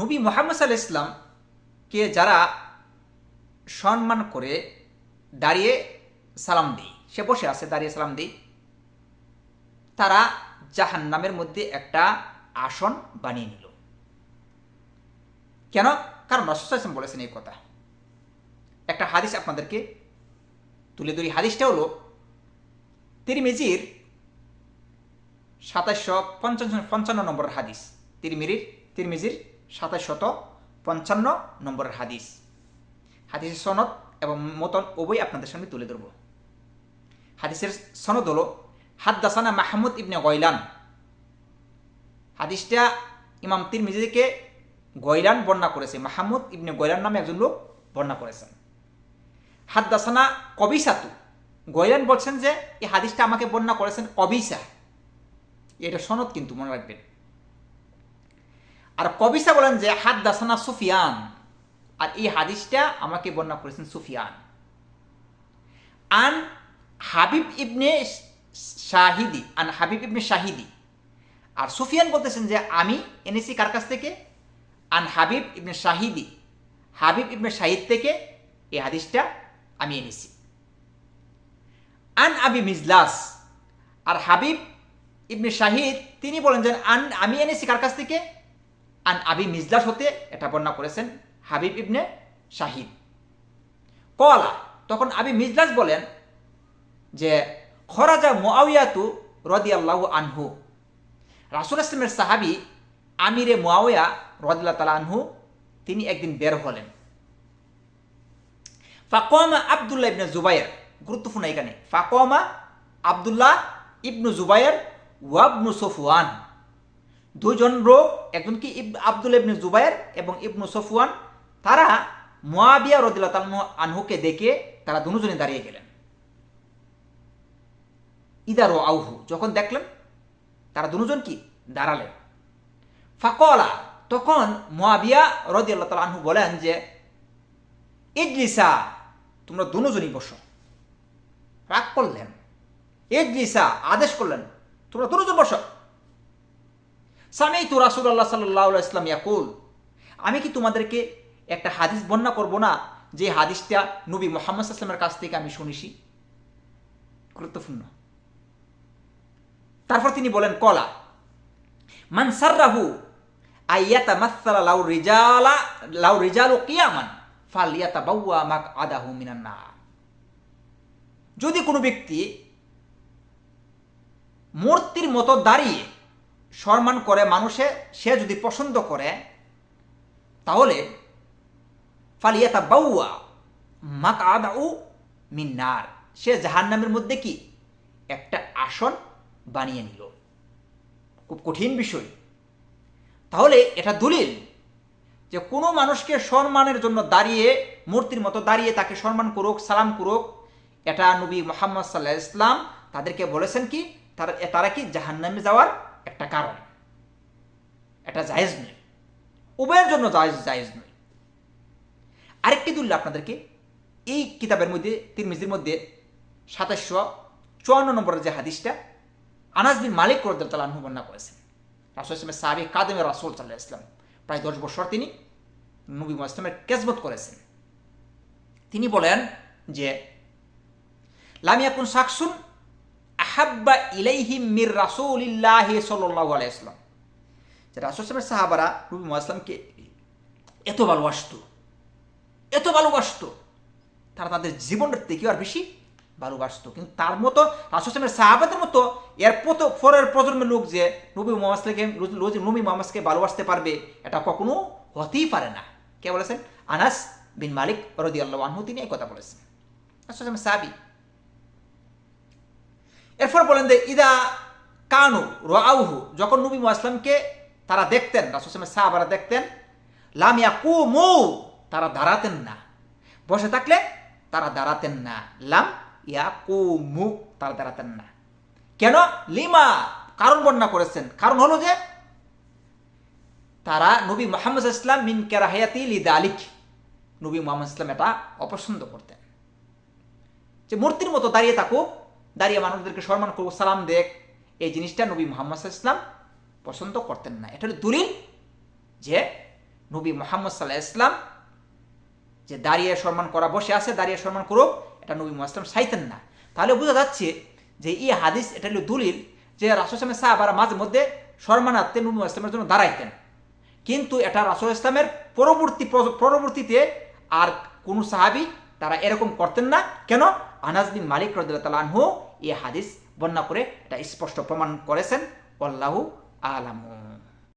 নবী মোহাম্মদ সাল্লাহ ইসলামকে যারা সম্মান করে দাঁড়িয়ে সালাম দিই সে বসে আছে, দাঁড়িয়ে সালাম দিই তারা জাহান্নামের মধ্যে একটা আসন বানিয়ে নিল। কেন? কারণ রসুলাম বলেছেন এই কথা। একটা হাদিস আপনাদেরকে তুলে ধরি। হাদিসটা হলো তিরমিজির সাতাশশো পঞ্চান্ন পঞ্চান্ন নম্বরের হাদিস। তিরমিরির তিরমিজির সাতাশশত পঞ্চান্ন নম্বরের হাদিস। হাদিসের সনদ এবং মতন উভয় আপনাদের সামনে তুলে ধরব। হাদিসের সনদ হলো, হাদ্দাসানা মাহমুদ ইবনে গয়লান। হাদিসটা ইমাম তিরমিজিকে গয়লান বর্ণনা করেছে। মাহমুদ ইবনে গয়লান নামে একজন লোক বর্ণনা করেছেন। হাদ্দাসানা কবিসাতু। গয়লান বলছেন যে, এই হাদিসটা আমাকে বর্ণনা করেছেন কবিসা। এটা সনদ কিন্তু মনে রাখবেন। আর কবিসা বলেন যে হাত দাসানা সুফিয়ান। আর এই হাদিসটা আমাকে বর্ণনা করেছেন সুফিয়ান। আন হাবিব ইবনে শাহিদি। আন হাবিব ইবনে শাহিদি। আর সুফিয়ান বলতেছেন যে, আমি এনেছি কার কাছ থেকে? আন হাবিব ইবনে শাহিদি। হাবিব ইবনে শাহিদ থেকে এই হাদিসটা আমি এনেছি। আন আবি মিজলাস। আর হাবিব ইবনে শাহিদ, তিনি বলেন যে, আন, আমি এনেছি কার কাছ থেকে? আন আবি মিজলাস হতে এটা বর্ণনা করেছেন হাবিব ইবনে শাহিদ। কলা, তখন আবি মিজলাস বলেন যে, খরাজা মোয়াউয়াতু রদি আল্লাহ আনহু। রাসুল আসলামের সাহাবি আমিরে মোয়াউয়া রদিল্লা তালা আনহু, তিনি একদিন বের হলেন। ফাকোয়ামা আবদুল্লাহ ইবনে জুবাইর, গুরুত্বপূর্ণ এখানে। ফাকোয়ামা আবদুল্লাহ ইবনু জুবাইর ওয়াবনু সফুয়ান দুজন লোক, একজন কি আবদুল ইবনে জুবাইর এবং ইবনু সফওয়ান, তারা মোয়াবিয়া রদিল্লা আনহুকে দেখে তারা দুজনে দাঁড়িয়ে গেলেন। ইদার আউহু যখন দেখলেন, তারা দুজন কি? দাঁড়ালেন। ফাকলা, তখন মোয়াবিয়া রদিয়াল্লাহ তাল আনহু বলেন যে ইডলিসা তোমরা দুজনই বসো। রাগ করলেন। ইডলিসা আদেশ করলেন, তোমরা দুজন বসো। সামেই তো রাসুল্লাহ সাল্লাহ ইসলাম ইয়াকুল, আমি কি তোমাদেরকে একটা হাদিস বর্ণনা করব না, যে হাদিসটা নবী মোহাম্মদ আসলামের কাছ থেকে আমি শুনেছি? গুরুত্বপূর্ণ। তারপর তিনি বলেন, কলা আদাহু মিনান যদি কোনো ব্যক্তি মূর্তির মতো দাঁড়িয়ে সম্মান করে মানুষে, সে যদি পছন্দ করে, তাহলে ফালিয়াতা বাউয়া মাক আদাউ মিন্নার। সে জাহান্নামের মধ্যে কি? একটা আসন বানিয়ে নিল। খুব কঠিন বিষয়। তাহলে এটা দলিল যে কোনো মানুষকে সম্মানের জন্য দাঁড়িয়ে, মূর্তির মতো দাঁড়িয়ে তাকে সম্মান করুক, সালাম করুক, এটা নবী মোহাম্মদ সাল্লাহ ইসলাম তাদেরকে বলেছেন কি? তারা তারা কি জাহান্নামে যাওয়ার একটা কারণ। এটা জায়েজ নয়। উভয়ের জন্য জায়েজ জায়েজ নয়। আরেকটি দুল্লা আপনাদেরকে, এই কিতাবের মধ্যে, তিরমিজির মধ্যে সাতাশশো চুয়ান্ন নম্বরের যে হাদিসটা, আনাস বিন মালিক রদাল্লাহ বর্ণনা করেছেন। রাসুল ইসলামের সাহাবি কাদেমের রাসুল সাল্লাহ ইসলাম প্রায় দশ বছর তিনি নবী ইসলামের কেসবত করেছেন। তিনি বলেন যে লামিয়াকুন সাকসুন আহাব্বা ইলাইহি মির রাসুলিল্লাহ সাল্লাহ আলাইসলাম যে রাসুল ইসলামের সাহাবারা নবী ইসলামকে এত ভালোবাসত এত ভালোবাসত, তারা তাদের জীবনের থেকেও আর বেশি ভালোবাসত। কিন্তু তার মতো রাসুসলামের সাহাবাদের মতো এর পত পরের প্রজন্মের লোক যে নবী মোহাম্মদকে নবী মোহাম্মদকে ভালোবাসতে পারবে, এটা কখনো হতেই পারে না। কে বলেছেন? আনাস বিন মালিক রদি আল্লাহ আনহু তিনি এই কথা বলেছেন। রাসুসলামের সাহাবি এরপর বলেন যে, ইদা কানু রাউহু। যখন নবী মোহাম্মদকে তারা দেখতেন রাসুসলামের সাহাবারা দেখতেন লামিয়া কুমু তারা দাঁড়াতেন না। বসে থাকলে তারা দাঁড়াতেন না। লাম ইয়াকুমু, তারা দাঁড়াতেন না। কেন? লিমা কারণ বর্ণনা করেছেন। কারণ হলো যে, তারা নবী মোহাম্মদ ইসলাম মিন কেরাহায়াতি লিদা আলিক নবী মোহাম্মদ ইসলাম এটা অপছন্দ করতেন। যে মূর্তির মতো দাঁড়িয়ে থাকুক দাঁড়িয়ে মানুষদেরকে সম্মান করুক সালাম দেখ। এই জিনিসটা নবী মোহাম্মদ ইসলাম পছন্দ করতেন না। এটা দলিল যে নবী মোহাম্মদ সাল্লাহ ইসলাম যে দাঁড়িয়ে সম্মান করা, বসে আছে, দাঁড়িয়ে সম্মান করুক, এটা নবী মোহাম্মদ সাইতেন না। তাহলে বোঝা যাচ্ছে যে এই হাদিস, এটা হলো দলিল যে রাসুলামের সাহাবারা মাঝে মধ্যে সম্মানার্থে নবী ইসলামের জন্য দাঁড়াইতেন। কিন্তু এটা রাসুল ইসলামের পরবর্তী পরবর্তীতে আর কোনো সাহাবি তারা এরকম করতেন না। কেন? আনাজ বিন মালিক রদুল্লাহ এই হাদিস বন্যা করে এটা স্পষ্ট প্রমাণ করেছেন। আল্লাহু আলামু।